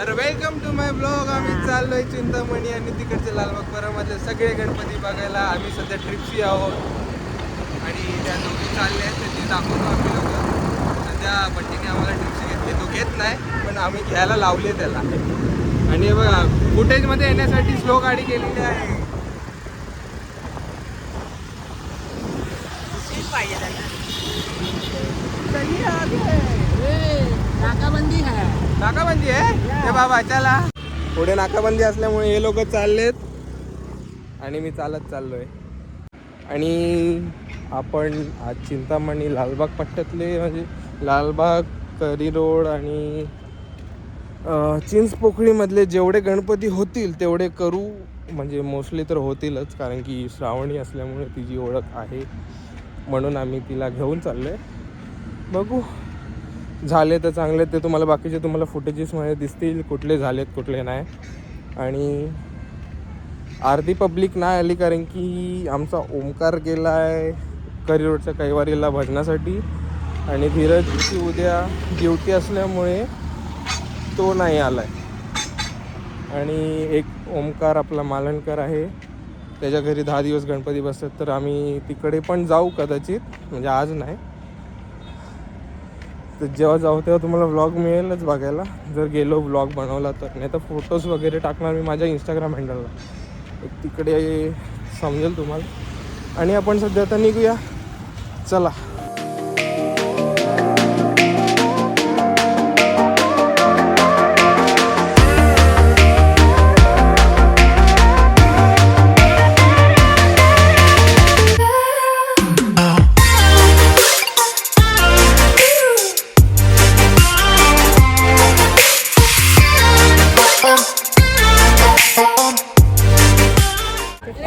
तर welcome to my blog आम्ही चाललोय चिंतामणी आणि तिकडचे लालबाग परमधले सगळे गणपती बघायला. आम्ही सध्या ट्रिपशी आहोत. आणि त्या दोघी चालले आहेत ते दाखवतो आम्ही लोक. सध्या बंटीने आम्हाला ट्रिपशी घेतली. तो घेत नाही पण आम्ही घ्यायला लावले त्याला. आणि बघा फुटेजमध्ये येण्यासाठी स्लो गाडी केलेली आहे. नाकाबंदी है। नाकाबंदी आहे बाबा चला. पुढे नाकाबंदी असल्यामुळे हे लोक चाललेत. आणि मी चालत चाललोय. आणि आपण आज चिंतामणी लालबाग पट्ट्यातले म्हणजे लालबाग करी रोड आणि अं, चिंचपोकळीमधले जेवढे गणपती होतील तेवढे करू. म्हणजे मोस्टली तर होतीलच कारण की श्रावणी असल्यामुळे तिची ओळख आहे. म्हणून आम्ही तिला घेऊन चाललो आहे बघू. झाले तर चांगले ते तुम्हाला बाकीचे तुम्हाला फुटेजेसमध्ये दिसतील कुठले झालेत कुठले नाही. आणि अर्धी पब्लिक नाही आली कारण की आमचा ओमकार गेला आहे करी रोडच्या कैवारीला भजनासाठी. आणि धीरजची उद्या ड्युटी असल्यामुळे तो नाही आला आहे आणि एक ओमकार आपला मालणकर आहे. त्याच्या घरी दहा दिवस गणपती बसतात तर आम्ही तिकडे पण जाऊ कदाचित. म्हणजे आज नाही. तर जेव्हा जाऊ तेव्हा तुम्हाला व्लॉग मिळेलच बघायला. जर गेलो व्लॉग बनवला तर. नाही तर फोटोज वगैरे टाकणार मी माझ्या इंस्टाग्राम हँडलला एक तिकडे समजेल तुम्हाला. आणि आपण सध्या आता निघूया. चला.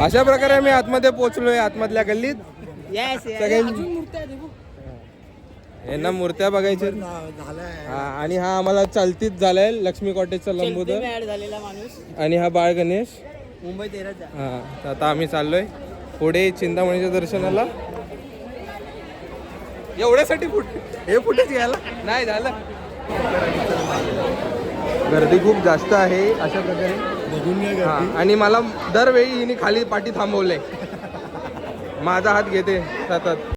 अशा प्रकारे आम्ही आतमध्ये पोहोचलोय आतमधल्या गल्लीत. यांना मूर्त्या बघायच्या हा, आणि हा आम्हाला चालतीच झालाय लक्ष्मी कॉटेजचा लंबोदर. ऍड झालेला माणूस. आणि हा बाळ गणेश. मुंबई तेरच हा तर आता आम्ही चाललोय पुढे चिंतामणीच्या दर्शनाला. एवढ्यासाठी कुठे हे कुठेच घ्यायला? नाही झालं. गर्दी खूप जास्त आहे अशा प्रकारे. हा, आणि मला दरवेळी हिने खाली पाठी थांबवले. माझा हात घेते सतत.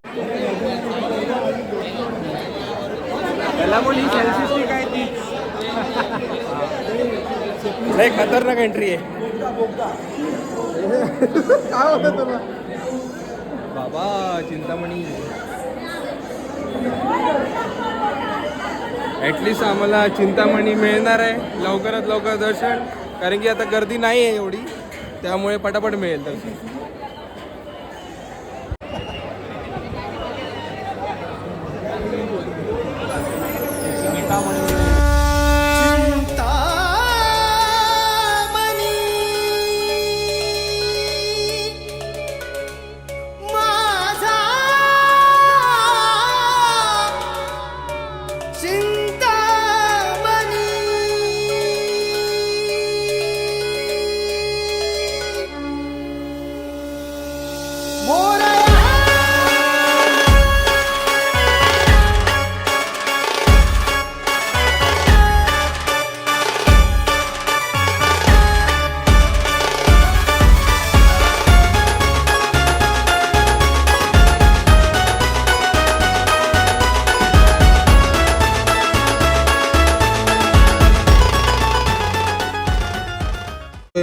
ही लय खतरनाक एंट्री आहे. काय होतं तुला? बाबा चिंतामणी. ॲटलिस्ट आम्हाला चिंतामणी मिळणार आहे. लवकरात लवकर दर्शन. कारण की आता गर्दी नाही आहे एवढी त्यामुळे पटापट मिळेल तर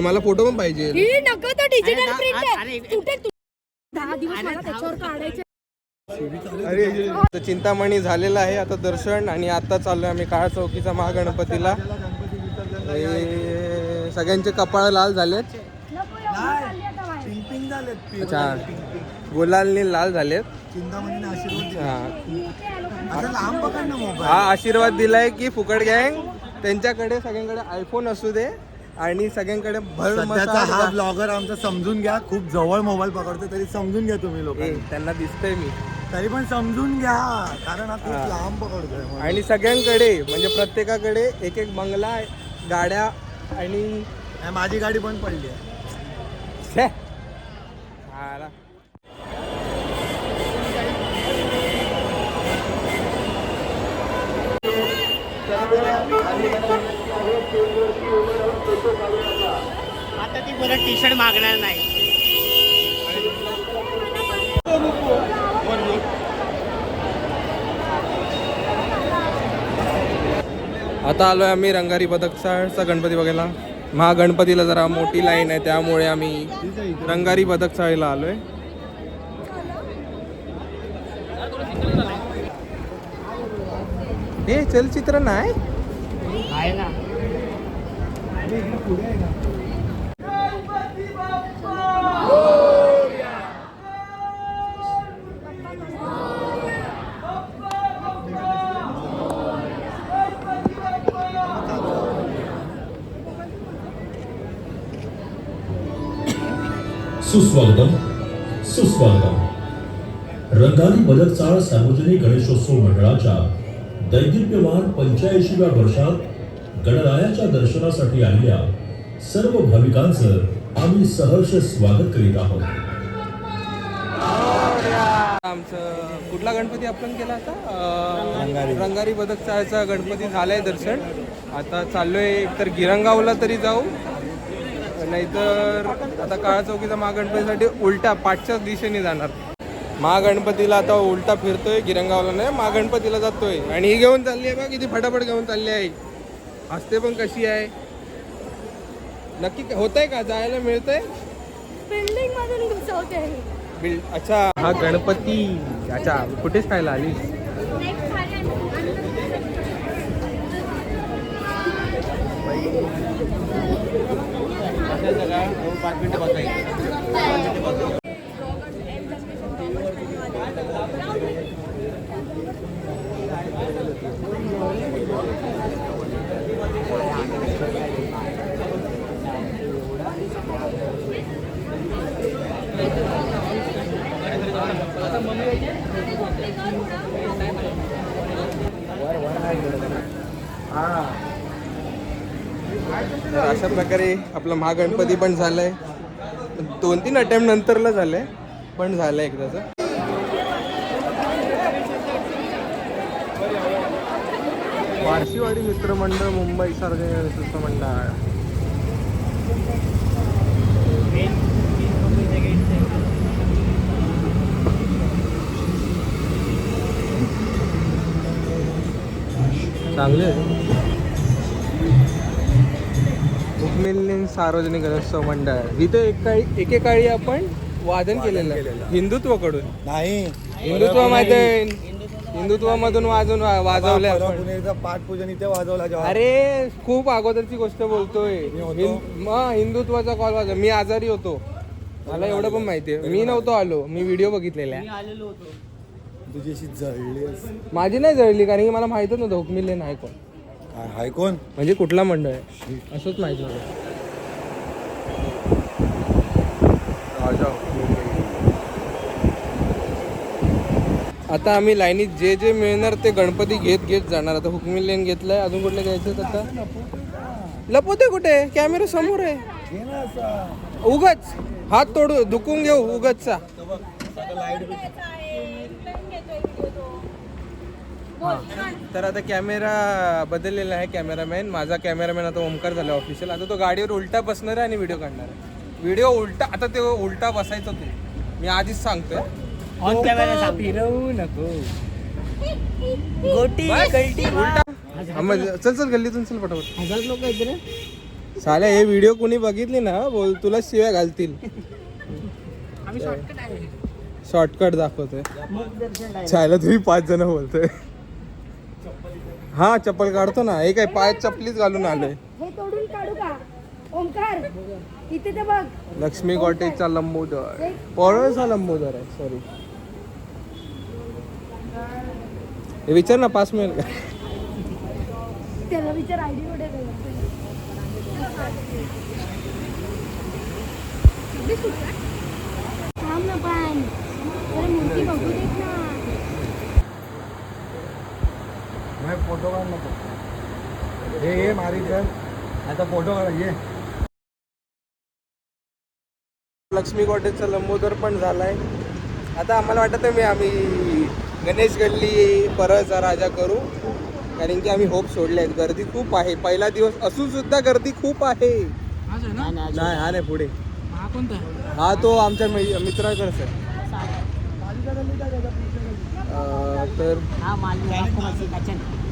मला फोटो पण पाहिजे ही नको तो डिजिटल अरे, प्रिंट अरे, आहे अरे, कुठे तू दहा दिवस मला त्याच्यावर काढायचे. अरे चिंतामणी झालेला आहे आता दर्शन आणि आता चाललोय आम्ही काळ चौकीचा महागणपतीला. सगळ्यांचे कपाळ लाल झालेत. अच्छा गुलालने लाल झालेत. हा. आशीर्वाद दिलाय की फुकट गँग त्यांच्याकडे सगळ्यांकडे आयफोन असू दे. आणि सगळ्यांकडे भर सध्याचा हा ब्लॉगर आमचा समजून घ्या खूप जवळ मोबाईल पकडतो तरी समजून घ्या तुम्ही लोक ए, त्यांना दिसतंय मी तरी पण समजून घ्या कारण हा खूप हा. लांब पकडतोय म्हणून. आणि सगळ्यांकडे म्हणजे प्रत्येकाकडे एक एक बंगला गाड्या आणि आणि माझी गाडी पण पडली आहे छे. आला. आता ती परत टी शर्ट मागणार नाही. आता आलोय आम्ही रंगारी बदकचाळचा गणपती बघायला. महागणपतीला जरा मोठी लाईन आहे त्यामुळे आम्ही रंगारी बदक चाळीला आलोय. हे चलचित्र नाही? सुस्वागतम सुस्वागतम. रंगारी बदकचाळ सार्वजनिक गणेशोत्सव मंडळाच्या दैदिप्यमान पंच्याऐंशीव्या वर्षात गणरायाच्या दर्शनासाठी आलेल्या सर्व भाविकांचं आम्ही सहर्ष स्वागत करीत आहोत. आमचं कुठला गणपती आपण केला आता? रंगारी. बदक चाळचा गणपती झालाय दर्शन. आता चाललोय एकतर गिरंगावला तरी जाऊ. नाहीतर आता काळा चौकीचा महागणपतीसाठी उलटा पाठच्याच दिशेने जाणार. महागणपतीला आता उलटा फिरतोय गिरंगावला नाही महागणपतीला जातोय. आणि ही घेऊन चालली आहे बा किती फटाफट घेऊन चालली आहे. हसते पण कशी आहे? नक्की होत आहे का? जायला मिळतंय? बिल्डिंग मधून घुसवते बिल अच्छा. हा गणपती. अच्छा कुठेच खायला आली પાંચ મિનિટ બતાવી वर वर नाही हा तर अशा प्रकारे आपलं महागणपती पण झालाय. दोन तीन अटेम्प्ट नंतरला झालंय पण झालंय एकदाच. वारशीवाडी मित्रमंडळ मुंबई सार्वजनिक मंडळ. चांगले उपमिलिंग सार्वजनिक गणेशोत्सव मंडळ. इथे एकाळी एकेकाळी आपण वादन केलेलं. आहे हिंदुत्वाकडून. नाही. हिंदुत्व माहिती आहे हिंदुत्वामधून वाजून वाजवलंय परवा आपण. पुणेचा पाठपूजन इथे वाजवला अरे खूप अगोदरची गोष्ट बोलतोय. मग हिंदुत्वाचा कॉल वाजव मी आजारी होतो. मला एवढं पण माहितीये मी नव्हतो आलो. मी व्हिडिओ बघितलेला मी आलेलो होतो. तुझी अशी जळली. माझी नाही जळली कारण की मला माहितच नव्हतं. हुकमिले नाही कोण. हाय कोण? म्हणजे कुठला मंडळ आहे? असंच माहीत हुकमिले. आता आम्ही लाईनीत जे जे मिळणार ते गणपती घेत घेत जाणार. आता हुकमी लेन घेतलाय. अजून कुठले घ्यायचं आता? लपवते कुठे? कॅमेरा समोर आहे. उगच. हात तोडू दुखून घेऊ उगचचा. तर आता कॅमेरा बदललेला आहे कॅमेरामॅन. माझा कॅमेरामॅन आता ओमकार झाला ऑफिशियल आता तो गाडीवर उलटा बसणार आहे आणि व्हिडिओ काढणार आहे. व्हिडिओ उलटा आता ते उलटा बसायचं ते. मी आधीच सांगतोय. ऑन कॅमेरा फिरवू नको. गोटी कल्टी उलटा हा, मग चल चल गल्लीतून चल पटापट. हजार लोक आहेत रे. साल्या हे व्हिडिओ कोणी बघितली ना बोल तुला शिव्या घालतील. आम्ही शॉर्टकट आहे. शॉर्टकट दाखवतोय. मुख दर्शन तुम्ही पाच जण बोलतोय. हा चप्पल काढतो ना. हे काय पायात चपलीच घालून आलोय. हे तोडून काढू का? ओमकार इथे ते बघ. लक्ष्मी कॉटेजचा लंबोदर. लंबोदर आहे सॉरी हे विचार ना पास मिळेल का त्याला विचार आयडी कुठे आहे त्याचा? थांब ना पण. अरे मूर्ती बघू देत ना. फोटो काढ नको हे ये मारी कर आता फोटो काढ ये। लक्ष्मी कॉटेजचा लंबोदर पण झालाय. आता आम्हाला वाटत मी आम्ही गणेश गल्ली परळचा राजा करू. कारण की आम्ही होप सोडले आहेत. गर्दी खूप आहे. पहिला दिवस असून सुद्धा गर्दी खूप आहे. नाही हा नाही पुढे. हा तो आमच्या मै- मित्राकडचा आहे. अं, तर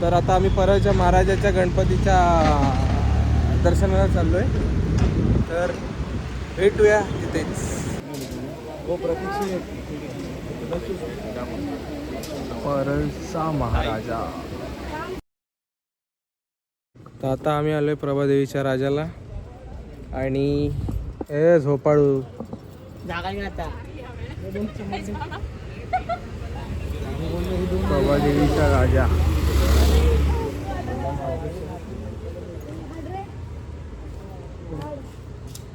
तर आता आम्ही परळच्या महाराजाच्या गणपतीच्या दर्शनाला चाललोय. तर भेटूया तिथेच. हो परळचा महाराजा. तर आता आम्ही आलोय प्रभादेवीच्या राजाला. आणि ए झोपाळू. जागा प्रभादेवीचा राजा.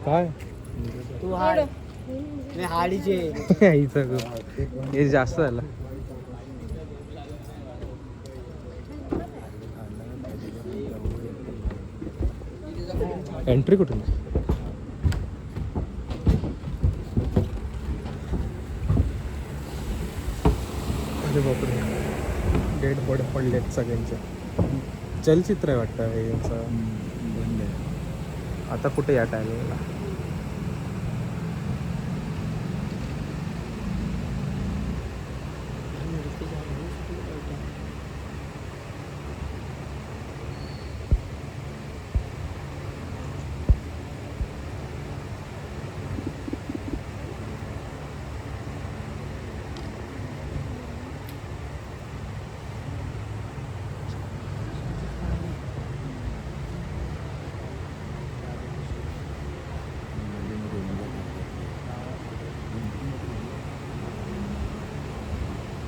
काय? तू हाड. मी हाडीचे हे जास्त झालं. एंट्री कुठून? अरे बापरे. डेड बॉडी पडलेत सगळ्यांचे. चलचित्र आहे वाटतं हे यांचं. आता कुठे या टायमिंगला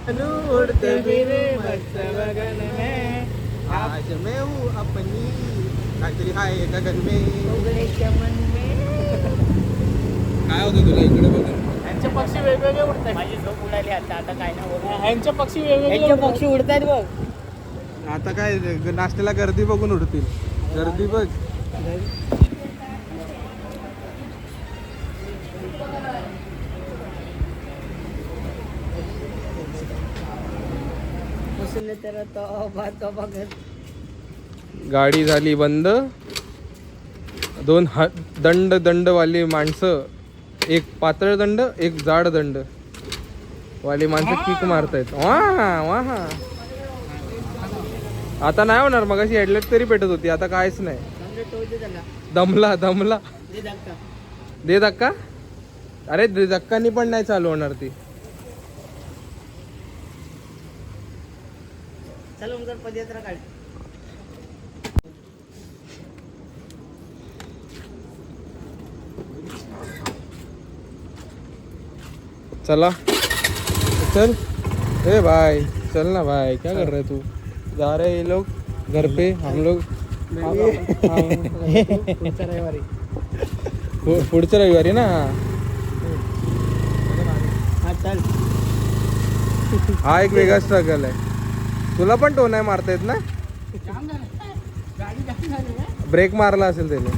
उड़ते मेरे मस्त गगन में आज मैं हूँ अपनी काहीतरी हाय गगन में काय होतं तुला इकडे बघून ह्यांचे पक्षी वेगवेगळे उडतात माझी झोप उडाली आता आता काय नाही ह्यांचे पक्षी वेगवेगळे पक्षी उडतात बघ आता काय नाश्त्याला गर्दी बघून उडतील गर्दी बघ तर गाडी झाली बंद. दोन ह दंड दंडवाली माणसं एक पातळ दंड एक जाड दंड. वाली माणसं किक मारतायत. वा वा. आता नाही होणार मग अशी हेडलाईट तरी पेटत होती आता काहीच नाही. दमला दमला. दे धक्का. दे धक्का? अरे दे धक्कानी पण नाही चालू होणार ती. चल मग पदयात्रा काढ. चला. चल. ए भाई चल ना भाई क्या कर रहे तू? जा रहे ये लोग घर पे हम लोग. पुढच्या रविवारी ना? हा चल. हा एक वेगळा स्ट्रगल आहे. तुला पण टो नाही मारता येत ना? ब्रेक मारला असेल त्याने.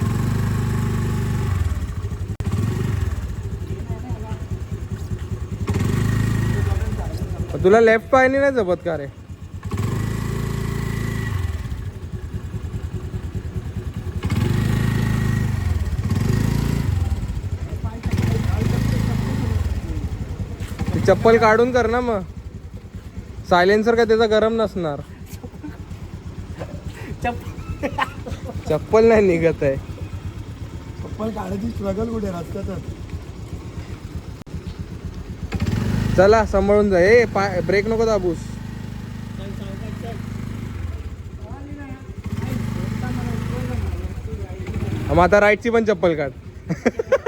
तुला लेफ्ट पायने नाही जपत का रे? चप्पल काढून कर ना मग. सायलेन्सर का त्याचा गरम नसणार. चप्पल चप्पल नाही निघत आहे. चप्पल काढायची स्ट्रगल कुठे रस्त्यातच? चला सांभाळून जा. ए पाय ब्रेक नको दाबूस. मग आता राईटची पण चप्पल काढ.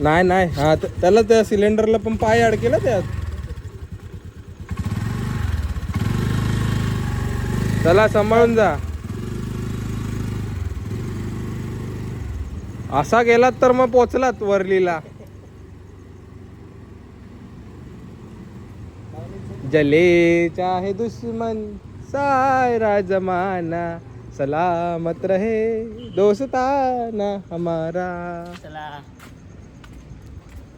नाही नाही. हा त्याला त्या सिलेंडरला पण पाय अडकेला त्यात. चला सांभाळून जा. असा गेलात तर मग पोचलात वरलीला. जलेचा आहे दुश्मन सारा जमाना. सलामत रहे दोस्ताना हमारा.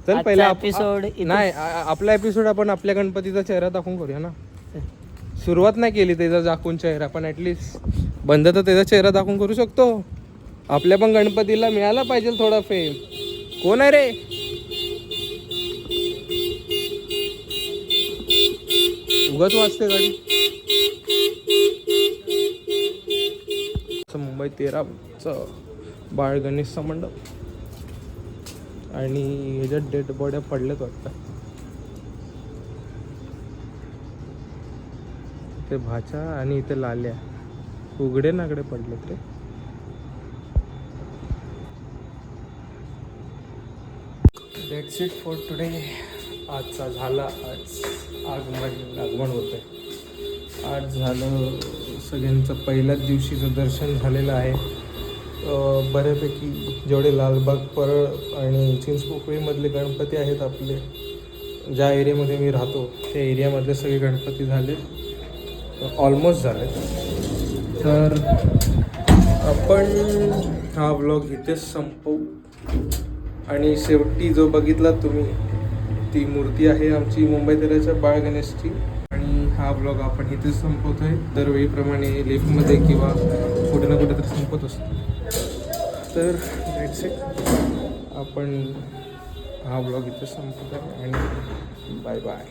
चला पहिला आप- इथे- नाही आ- आपला एपिसोड आपण आपल्या गणपतीचा चेहरा दाखवून करूया ना. सुरुवात नाही केली त्याचा दाखवून चेहरा पण ऍटलिस्ट बंद तर त्याचा चेहरा दाखवून करू शकतो. आपल्या पण गणपतीला मिळाला पाहिजे थोडा फेम कोण आहे रे? उगाच वाजते गाडी. असं मुंबई तेराचं बाळ गणेशचा मंडप. आणि ह्याच्यात डेड बॉड्या पडल्यात वाटतं. ते भाच्या आणि इथे लाल्या. उघडे नागडे पडलेत रे. डेट्स इट फॉर टुडे आजचा झाला आज आगमन आगमन होतं आज झालं सगळ्यांचं पहिल्याच दिवशीचं दर्शन झालेलं आहे. बऱ्यापैकी जेवढे लालबाग परळ आणि चिंचपोकळीमधले गणपती आहेत आपले ज्या एरियामध्ये मी राहतो त्या एरियामधले सगळे गणपती झाले. ऑलमोस्ट झाले. तर आपण हा ब्लॉग इथेच संपवू. आणि शेवटी जो बघितला तुम्ही ती मूर्ती आहे आमची मुंबई तेराच्या बाळ गणेशची. आणि हा ब्लॉग आपण इथेच संपवतोय. दरवेळीप्रमाणे लेफ्टमध्ये किंवा कुठे ना कुठे तर संपत असतो. तर दॅट्स इट आपण हा ब्लॉग इथे संपवतोय आणि बाय बाय